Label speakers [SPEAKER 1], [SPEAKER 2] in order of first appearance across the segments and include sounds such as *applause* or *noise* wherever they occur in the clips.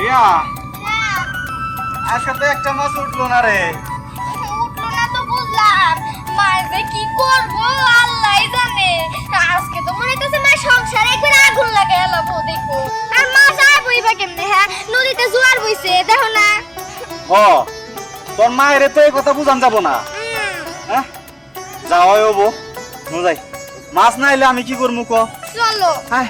[SPEAKER 1] রিয়া? আজকে তো একটা মাছ উঠল না রে।
[SPEAKER 2] উঠল না তো বুঝলাম মায়ের যে কি করব আল্লাহই জানে। আজকে তো মনে হচ্ছে সংসারে একবার আগুন লাগাই এলাবো দেখো। আর মাছ আর বইবা কেমনে হ্যাঁ? নদীতে জোয়ার বইছে দেখো না।
[SPEAKER 1] হ তোর মায়ের তো এই কথা বুঝান যাব না। হ্যাঁ? যাওয়াই হব যাই। মাছ না এলে আমি কি করব ক
[SPEAKER 2] চলো।
[SPEAKER 1] হায়?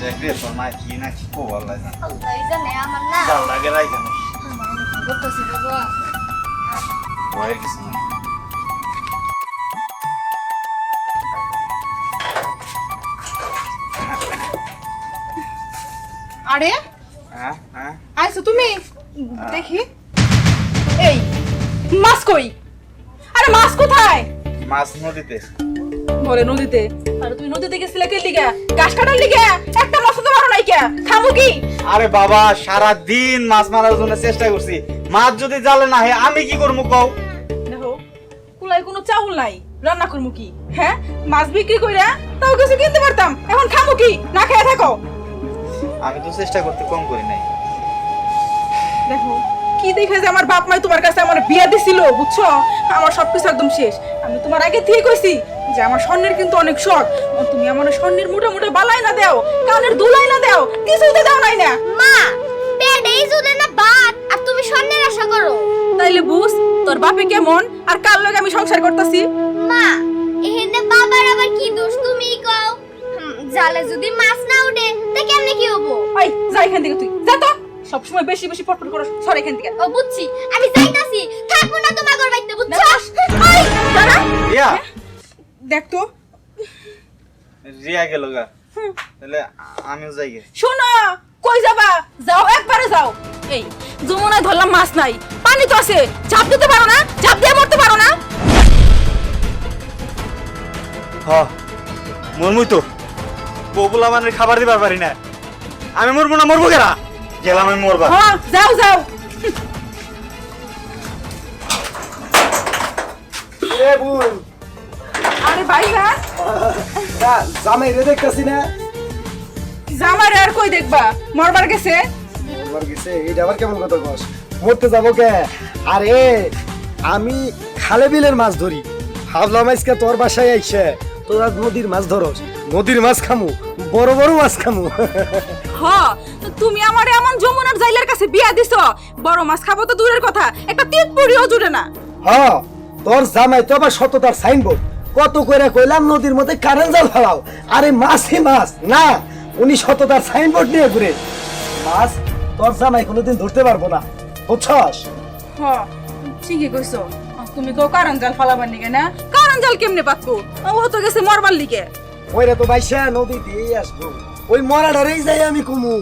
[SPEAKER 1] দেখ রে তোর মা কি না কি কো আল্লাহ জানে
[SPEAKER 2] আমার না
[SPEAKER 1] জাল লাগে রাই কেন ভয়ের কিছু নাই
[SPEAKER 3] আরে? আইছো তুমি? দেখি। এই মাছ কই? আরে মাছ কোথায়?
[SPEAKER 1] মাছ নদীতে।
[SPEAKER 3] বলে নদীতে। আরে তুমি নদীতে গেছিলে কে লিগা? গাছ কাটার লিগা? একটা মাছ তো মারো নাই কে? খামু কি?
[SPEAKER 1] আরে বাবা সারা দিন মাছ মারার জন্য চেষ্টা করছি। মাছ যদি জালে না আমি কি করব কও?
[SPEAKER 3] দেখো কুলাই কোনো চাউল নাই। রান্না করব কি? হ্যাঁ? মাছ বিক্রি কইরা তাও কিছু কিনতে পারতাম। এখন খামু কি? না খেয়ে থাকো।
[SPEAKER 1] আমি তো চেষ্টা করতে কম করি নাই।
[SPEAKER 3] দেখো কি দেখে যে আমার বাপ মাই তোমার কাছে আমার বিয়া দিছিল বুঝছ? আমার সবকিছু একদম শেষ। আমি তোমার আগে থেকে কইছি যে আমার স্বর্ণের কিন্তু অনেক শখ। তুমি আমার স্বর্ণের মুঠে মুঠে বালাই না দাও কানের দুলাই না দাও কিছুতে দাও নাই না।
[SPEAKER 2] মা পেটেই জুলে না ভাত আর তুমি স্বর্ণের আশা করো।
[SPEAKER 3] তাইলে বুঝ তোর বাপে কেমন আর কার লগে আমি সংসার করতেছি?
[SPEAKER 2] মা এখানে বাবার আবার কি দোষ তুমি কও? জালে যদি মাছ না উঠে তা কেমনে কি হব?
[SPEAKER 3] ওই যা এখান থেকে তুই যা তো। সবসময় বেশি বেশি পটপট করো সর এখান থেকে।
[SPEAKER 2] ও বুঝছি। আমি যাইতাছি। থাকব না তোমার ঘর বাইতে বুঝছ? ওই
[SPEAKER 3] দাঁড়া।
[SPEAKER 1] রিয়া
[SPEAKER 3] দেখ তো।
[SPEAKER 1] রিয়া গেল গা। তাহলে আমিও যাই গে।
[SPEAKER 3] শোনো কই যাবা? যাও একবারে যাও। এই যমুনায় ধরলাম মাছ নাই। পানি তো আছে। ঝাঁপ দিতে পারো না? ঝাঁপ দিয়ে মরতে পারো না?
[SPEAKER 1] হ মরমুই তো। বগুলা মানে খাবার দিবার পারি না। আমি মরবো না মরবো কেনা গেলাম আমি মরবা
[SPEAKER 3] হ্যাঁ যাও যাও।
[SPEAKER 4] এ বুন
[SPEAKER 3] ভাই না
[SPEAKER 4] না জামাই রে দেখতাছি না।
[SPEAKER 3] জামার আর কই দেখবা? মরবার গেছে?
[SPEAKER 4] আমার গেছে এটা আবার কেমন কথা কস? মরতে যাব কে? আরে আমি খালে বিলের মাছ ধরি। ভাবলাম আজকে তোর বাসায় আইসে তোরা নদীর মাছ ধরস। নদীর মাছ খামু বড় বড় মাছ খামু।
[SPEAKER 3] হ তুমি আমার এমন যমুনার জাইলের কাছে বিয়া দিছো? বড় মাছ খাব তো দূরের কথা একটা তিত পুরিও জুড়ে না।
[SPEAKER 4] হ তোর জামাই তো আবার সততার সাইনবোর্ড। কত করে কইলাম নদীর মধ্যে কারেন্ট জাল ফেলাও। আরে মাছই মাছ। না উনি সততার সাইনবোর্ড নিয়ে ঘুরে। মাছ তোর জামাই কোনোদিন ধরতে পারব না। বুঝছস?
[SPEAKER 3] হ ঠিকই কইছো। তুমি তো কারণ জাল ফালাবার নিগে না? কারণ জাল কেমনে পাতবো ও তো গেছে মরবার লিগে।
[SPEAKER 4] ওইরা তো বাইসা নদী দিয়েই আসব। ওই মরাটারেই যাই আমি কুমু।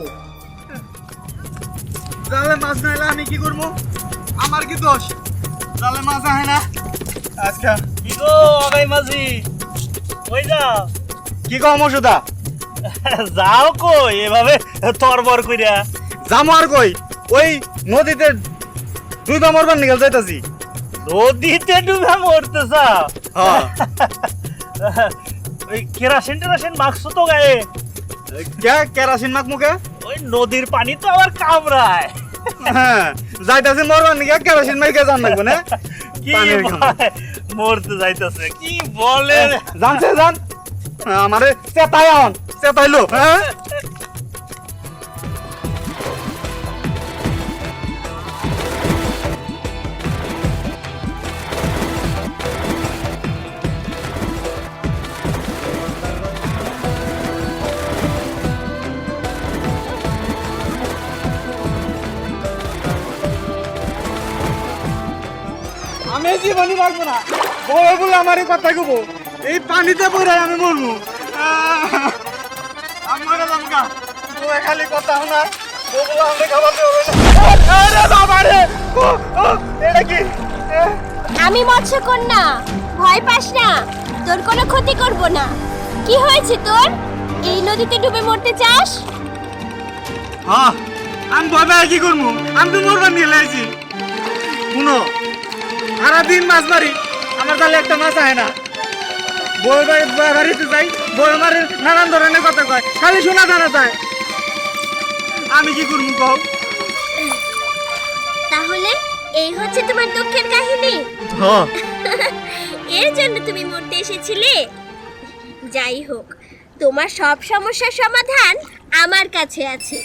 [SPEAKER 1] জালে মাছ না এলে আমি কি করব? আমার কি দোষ? জালে মাছ আহে না? আজকে
[SPEAKER 5] ইগো আগাই মাঝি? ওই যাও?
[SPEAKER 1] কি কম ওষুধা?
[SPEAKER 5] যাও কই এভাবে তরবর কইরা।
[SPEAKER 1] যামো আর কই? ওই নদীতে মরবার নিকাল যাইতাছি।
[SPEAKER 5] নদীতে ডুবে মরতে চাও?
[SPEAKER 1] হ্যাঁ।
[SPEAKER 5] ওই কেরাসিন টেরাসিন মাখছো তো গায়ে?
[SPEAKER 1] কে কেরাসিন মাখ মুখে
[SPEAKER 5] ওই নদীর পানি তো আবার কামড়ায়।
[SPEAKER 1] হ্যাঁ যাইতাছি মরবার নিকা কেরাসিন মাইকে জান লাগবে না।
[SPEAKER 5] কি
[SPEAKER 1] পানির
[SPEAKER 5] মরতে যাইতেছে। কি বলে?
[SPEAKER 1] জানছে জান। আমারে আন। চেতাইলো হ্যাঁ? জীবনই পারব না। বউগুলো আমারই কথা কব এই পানিতে পড়ে আমি মরবো! আমি মরে যাব গা বউয়ে খালি কথা শোনা। বউগুলো আমাকে খাবার দেবে না আরে বাবা রে! ও, ও, এটা কি? এ,
[SPEAKER 2] আমি মৎস্যকন্যা ভয় পাস না। তোর কোনো ক্ষতি করব না। কি হয়েছে তোর? এই নদীতে ডুবে মরতে চাস?
[SPEAKER 1] হ্যাঁ আমি ভয় পাই কি করব? আমি তো মরবার নিয়ে লাইছি শুনো সারাদিন মাছ মারি। আমার তাহলে একটা মাছ আয় না। বউয়ের বাড়িতে যাই বউ আমার নানান ধরনের কথা কয় খালি শোনা জানা যায়। আমি কি করব কও?
[SPEAKER 2] তাহলে এই হচ্ছে তোমার দুঃখের কাহিনী?
[SPEAKER 1] হ্যাঁ। *laughs*
[SPEAKER 2] এর জন্য তুমি মরতে এসেছিলে? যাই হোক তোমার সব সমস্যার সমাধান আমার কাছে আছে।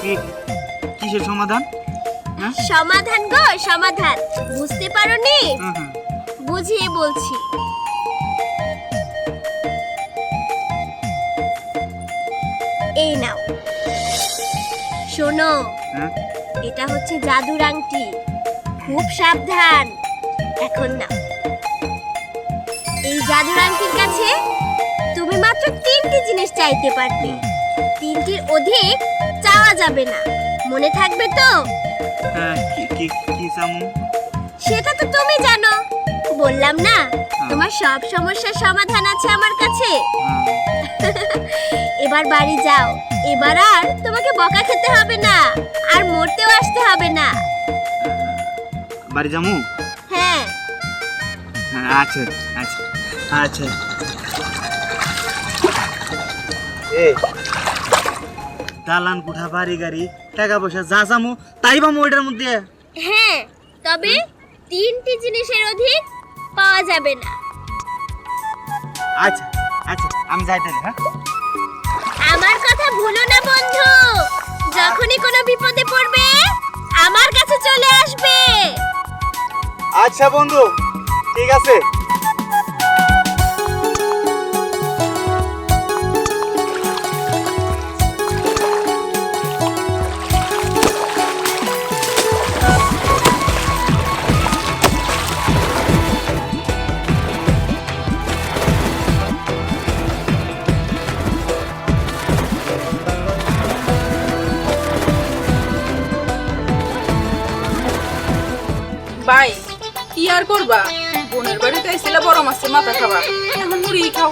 [SPEAKER 1] কি? কিসের সমাধান?
[SPEAKER 2] সমাধান গো সমাধান। বুঝতে পারোনি। বুঝিয়ে বলছি। এই নাও। শোনো? এটা হচ্ছে জাদুর আংটি। খুব সাবধান। এখন না এই জাদুর আংটির কাছে তুমি মাত্র তিনটি জিনিস চাইতে পারবে। তিনটির অধিক চাওয়া যাবে না। মনে থাকবে তো?
[SPEAKER 1] কি কি কি
[SPEAKER 2] সেটা তো তুমি জানো। বললাম না তোমার সব সমস্যার সমাধান আছে আমার কাছে। *laughs* এবার বাড়ি যাও। এবার আর তোমাকে বকা খেতে হবে না আর মরতেও আসতে হবে না।
[SPEAKER 1] বাড়ি যামু?
[SPEAKER 2] হ্যাঁ।
[SPEAKER 1] হ্যাঁ, আচ্ছা আচ্ছা আচ্ছা এ দালান কুঠা বাড়ি গাড়ি। টাকা পয়সা যা চামু তাই পামু ওইটার মধ্যে?
[SPEAKER 2] হ্যাঁ তবে তিনটি জিনিসের অধিক পাওয়া যাবে না।
[SPEAKER 1] আচ্ছা আচ্ছা আমি যাই তাহলে হ্যাঁ?
[SPEAKER 2] আমার কথা ভুলো না বন্ধু। যখনই কোনো বিপদে পড়বে আমার কাছে চলে আসবে।
[SPEAKER 1] আচ্ছা বন্ধু ঠিক আছে।
[SPEAKER 3] বাড়িতে আইছিলে বড় মাছের মাথা খাবা এখন মুড়ি খাও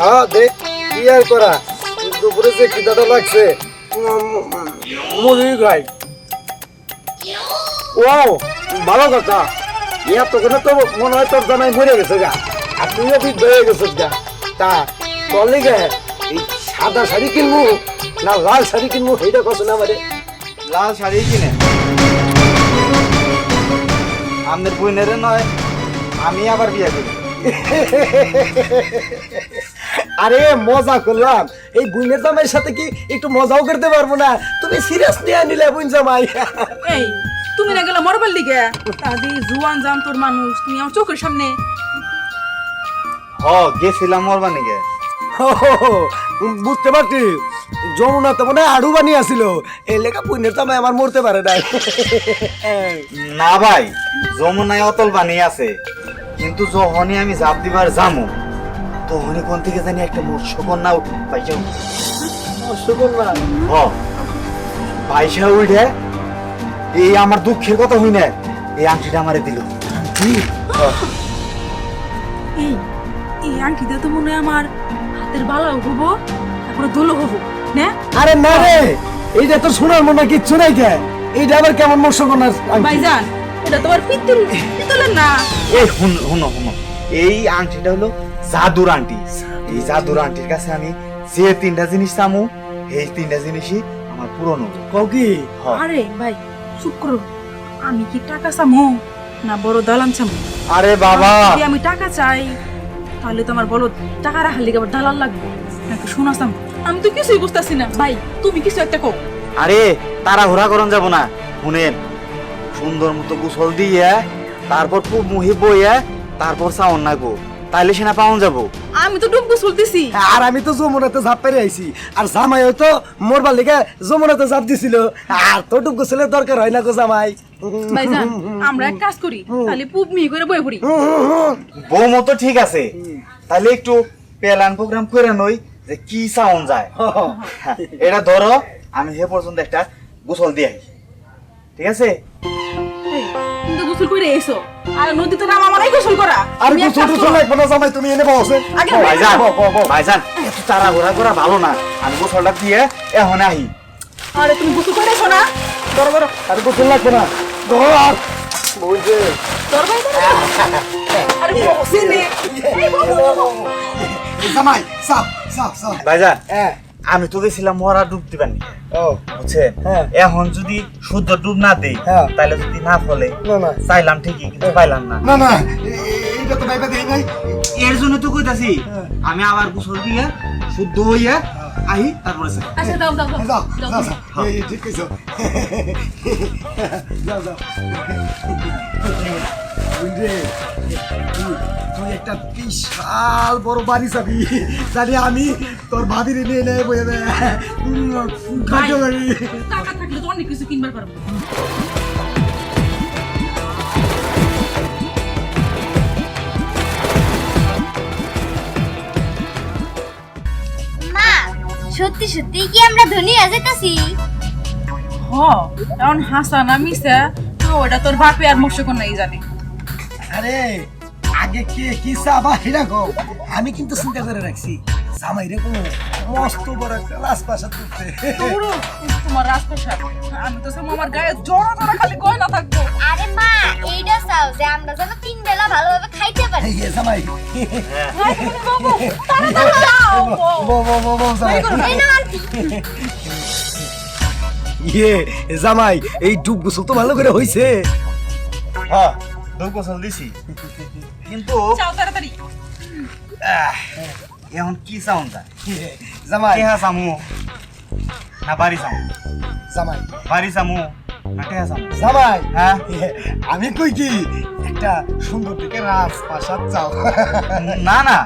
[SPEAKER 4] হ্যাঁ দেখ কি আর করা? দুপুরে যে খিদাটা লাগছে মুড়ি খাই ও ভালো কথা। ইয়া তো তো মনে হয় তোর জামাই মরে গেছে গা। আর তুইও বৃদ্ধ হয়ে গেছিস গা। তা তোর লিগে এই সাদা শাড়ি কিনবো না লাল শাড়ি কিনবো সেইটা কত না মানে
[SPEAKER 1] লাল শাড়ি কিনে? আমাদের বোনের নয় আমি আবার বিয়ে করি।
[SPEAKER 4] আরে মজা করলাম। এই বুনের জামাইয়ের সাথে কি একটু মজাও করতে পারব না? তুমি সিরিয়াস নিয়ে নিলে বুন জামাই।
[SPEAKER 3] এই তুমি না গেলে মরবার লিগে। তাদি জুয়ান জান তোর মানুষ তুমি আমার চোখের সামনে।
[SPEAKER 1] হ গেছিলাম মরবা নাকি
[SPEAKER 4] হো, হো, হো, বুঝতে পারছি। যমুনা তো মনে হয় আড়ু বানিয়ে আসিল এই লেখা পুণ্যের জামাই আমার মরতে পারে নাই।
[SPEAKER 1] না ভাই যমুনায় অতল বানিয়ে আছে। কিন্তু যখনই আমি জাপ দিবার যামু তখনই কোন থেকে জানি একটা মৎস্যকন্যা পাইছাও
[SPEAKER 4] সুকন্যা
[SPEAKER 1] হ পাইসা উঠে এই আমার দুঃখের কথা হই না এই আংটিটা আমারে দিল।
[SPEAKER 3] এই এই আংটি তো মনে হয় আমার হাতের বালাও হব তারপরে দোলো হব না?
[SPEAKER 4] আরে না রে এইটা তো শোনার মনে হয় কিচ্ছু নাই কে। এইটা আবার কেমন মৎস্যকন্যার?
[SPEAKER 3] ভাইজান এটা তোমার পিত্তুল না।
[SPEAKER 1] এই হুন হুনো হুনো এই আংটিটা হলো জাদুর আংটি। এই জাদুর আংটির কাছে আমি যে তিনটা জিনিস চামু এই তিনটা জিনিসই আমার পুরনো।
[SPEAKER 4] কও কি?
[SPEAKER 3] আরে ভাই চুপ করো। আমি কি টাকা চামো না বড় দালান চামো?
[SPEAKER 1] আরে বাবা!
[SPEAKER 3] যদি আমি টাকা চাই তাহলে তো আমার বলো টাকা রাখার লিগে আবার দালাল লাগবে। নাকি শোনা চামো? আমি তো কিছুই বুঝতেছি না। ভাই তুমি কিছু একটা কো
[SPEAKER 1] আরে তারা ঘোরা করন যাব না। শুনেন সুন্দর মতো গোসল দিয়ে তারপর খুব মুহি বইয়ে তারপর চাউন নাগো। তাইলে সেনা পাউন যাব।
[SPEAKER 3] আমি তো ডুব চলতেছি
[SPEAKER 4] আর আমি তো যমুনাতে ঝাপ পেরে আইছি। আর জামাইও তো মোরবার লিগে যমুনাতে ঝাপ দিছিল। আর তো ডুব গোসলের দরকার হয় না গো জামাই।
[SPEAKER 3] ভাইজান আমরা এক কাজ করি তাহলে পুপ মি করে বই পড়ি।
[SPEAKER 1] বউ মতো ঠিক আছে। তাহলে একটু প্ল্যান প্রোগ্রাম করে নই যে কি চাউন যায়। হ্যাঁ, এটা ধরো আমি হে পর্যন্ত একটা গোসল দিয়ে ঠিক আছে?
[SPEAKER 3] গোসল করে এসো। আর নদীতে নাম আমারই গোসল করা।
[SPEAKER 4] আর
[SPEAKER 3] তুমি
[SPEAKER 4] গোসল টোসল লাগবে না জামাই তুমি এনে বসে।
[SPEAKER 3] আগে
[SPEAKER 1] ভাইজান ভাইজান একটু তাড়াহুড়া করা ভালো না। আমি গোসলটা দিয়ে এখন আহি।
[SPEAKER 3] আরে তুমি গোসল করে এসো না। ধরো ধরো।
[SPEAKER 4] আর গোসল লাগবে না। ধর। বুঝে
[SPEAKER 3] ধরো ভাই ধরো। আরে বসে নে
[SPEAKER 4] জামাই সাপ সাপ সাপ।
[SPEAKER 1] ভাইজান
[SPEAKER 4] হ্যাঁ।
[SPEAKER 1] আমি তো গেছিলাম মরা ডুব দিবেন বুঝছেন?
[SPEAKER 4] হ্যাঁ।
[SPEAKER 1] এখন যদি শুদ্ধ ডুব না দেই
[SPEAKER 4] হ্যাঁ।
[SPEAKER 1] তাহলে যদি না ফলে
[SPEAKER 4] না না।
[SPEAKER 1] চাইলাম ঠিকই কিন্তু পাইলাম না।
[SPEAKER 4] না না এইটা তো ভাইবা দেই নাই
[SPEAKER 1] এর জন্য তো কইতাছি
[SPEAKER 4] হ্যাঁ।
[SPEAKER 1] আমি আবার গোসল দিয়ে শুদ্ধ হইয়া আহি তারপরে
[SPEAKER 3] আচ্ছা দাও দাও দাও।
[SPEAKER 4] যাও
[SPEAKER 3] দাও
[SPEAKER 4] যাও এই ঠিক *laughs* তুই একটা বিশাল বড় বাড়ি যাবি। জানি আমি তোর ভাবির নিয়ে নেই বলে
[SPEAKER 3] টাকা থাকলে তো অনেক কিছু কিনবার পারব।
[SPEAKER 2] সত্যি সত্যি কি আমরা ধনী হয়ে যেতেছি
[SPEAKER 3] হ এখন হাসা না মিশা ওটা তোর বাপে আর মৎস্যকন্যা নাই জানে।
[SPEAKER 4] আরে আগে কে কি চাবা হিরা আমি কিন্তু চিন্তা করে রাখছি জামাই রে কোনো মস্ত বড় একটা রাজপ্রাসাদ করতে
[SPEAKER 3] তোরও তোমার রাজপ্রসাদ। আমি তো সামনে আমার গায়ে জড়া জড়া খালি গয়না থাকব।
[SPEAKER 2] আরে মা এইটা চাও যে আমরা যেন তিন বেলা ভালোভাবে খাইতে পারি।
[SPEAKER 4] এই জামাই।
[SPEAKER 3] বাবু, তাড়াতাড়ি যাও।
[SPEAKER 4] বো বো বো বো জামাই।
[SPEAKER 2] এই না আন্টি
[SPEAKER 4] ইয়ে জামাই এই ডুব গোসল তো ভালো করে হইছে।
[SPEAKER 1] হ্যাঁ। ডুব গোসল দিছি। কিন্তু
[SPEAKER 3] তাড়াতাড়ি।
[SPEAKER 1] আহ, এখন কি চাউন তা?
[SPEAKER 4] জামাই।
[SPEAKER 1] টেহা চামু? না বাড়ি চামু।
[SPEAKER 4] জামাই।
[SPEAKER 1] বাড়ি চামু না টেহা চামু?
[SPEAKER 4] জামাই।
[SPEAKER 1] হ্যাঁ?
[SPEAKER 4] আমি কই কি? একটা সুন্দর দিকে রাজপ্রাসাদ চাও।
[SPEAKER 1] না না।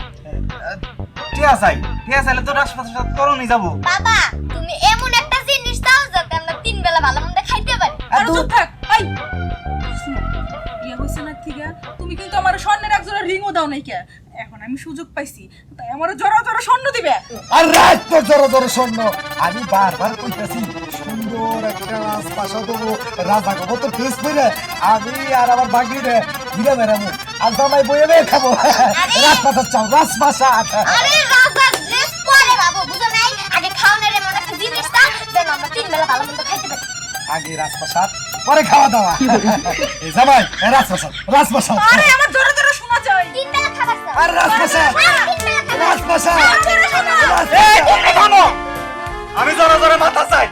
[SPEAKER 1] টেহা চাই? টেহা চাইলে তো রাজপ্রাসাদ করণই যাব।
[SPEAKER 2] বাবা তুমি এমন একটা জিনিস দাও যাতে আমরা তিন বেলা ভালো মন্দ খাইতে পারি।
[SPEAKER 3] আর চুপ থাক। বিয়ে হইছে না ঠিক তুমি কিন্তু আমার স্বর্ণের একজোড়া রিংও দাও নাই কে? এখন আমি সুযোগ পাইছি তাই আমার জড়া জড়া স্বর্ণ দিবে।
[SPEAKER 4] আর রাত তো জড়ো জড়ো স্বর্ণ। আমি বারবার কইতাছি সুন্দর একটা রাজপ্রাসাদ হব। রাজা কব তো ফেস করে আমি আর আমার বাগি রে ঘুরে বেড়াবো আর জামাই বইয়ে বেয়ে খাব। চাও
[SPEAKER 2] আরে রাজা ড্রেস পরে বাবু বুঝো নাই? আগে খাওয়ানোর এমন একটা জিনিস দাও যেন আমরা তিন বেলা ভালো মন্দ খাইতে পারি।
[SPEAKER 4] আগে রাজপ্রাসাদ পরে খাওয়া দাওয়া। এই জামাই রাজপ্রসাদ রাজপ্রসাদ।
[SPEAKER 3] আরে আমার জোরে জোরে শোনা যায়।
[SPEAKER 2] তিন বেলা খাবার দাও।
[SPEAKER 4] আর রাজপ্রসাদ
[SPEAKER 2] হ্যাঁ,
[SPEAKER 4] রাজপ্রাসাদ।
[SPEAKER 1] এই, তুমি থামো। আমি জোরে জোরে মাথা চাই।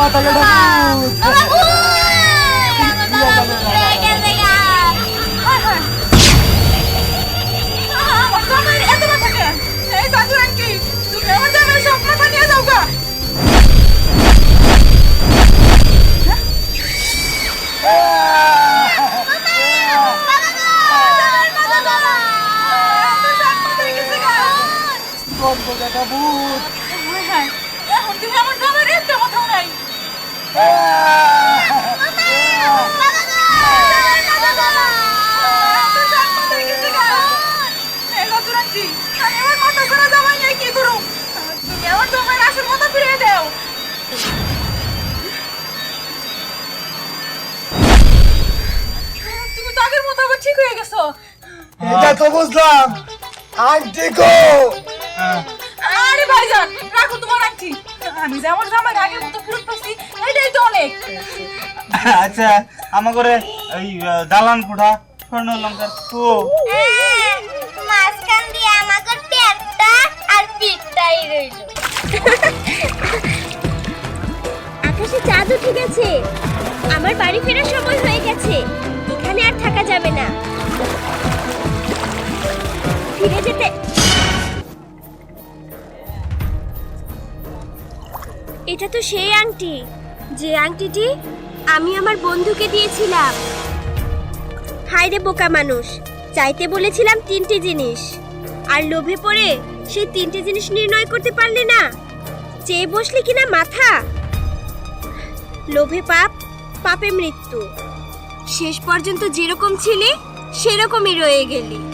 [SPEAKER 4] মাথা কেটে
[SPEAKER 3] আমার জামাইয়ের এত
[SPEAKER 4] এটা তো বুঝলাম। আন্টি গো
[SPEAKER 3] আরে ভাইজান রাখো তোমার আংটি। আমি যে আমার জামাই আগের মতো ফেরত পাইছি এটাই তো অনেক।
[SPEAKER 1] আচ্ছা আমার করে এই আহ, দালান কোঠা স্বর্ণ অলঙ্কার। তো
[SPEAKER 2] মাঝখান দিয়ে আমাকে পেটটা আর পিঠটাই রইল। আকাশে চাঁদ উঠে গেছে। আমার বাড়ি ফেরার সময় হয়ে গেছে। এখানে আর থাকা যাবে না। ফিরে যেতে। এটা তো সেই আংটি। যে আংটিটি আমি আমার বন্ধুকে দিয়েছিলাম। হায় রে বোকা মানুষ, চাইতে বলেছিলাম তিনটি জিনিস। আর লোভে পড়ে সেই তিনটি জিনিস নির্ণয় করতে পারলে না? চেয়ে বসলি কিনা মাথা? লোভে পাপ, পাপে মৃত্যু। শেষ পর্যন্ত যেরকম ছিলি, সেরকমই রয়ে গেলি।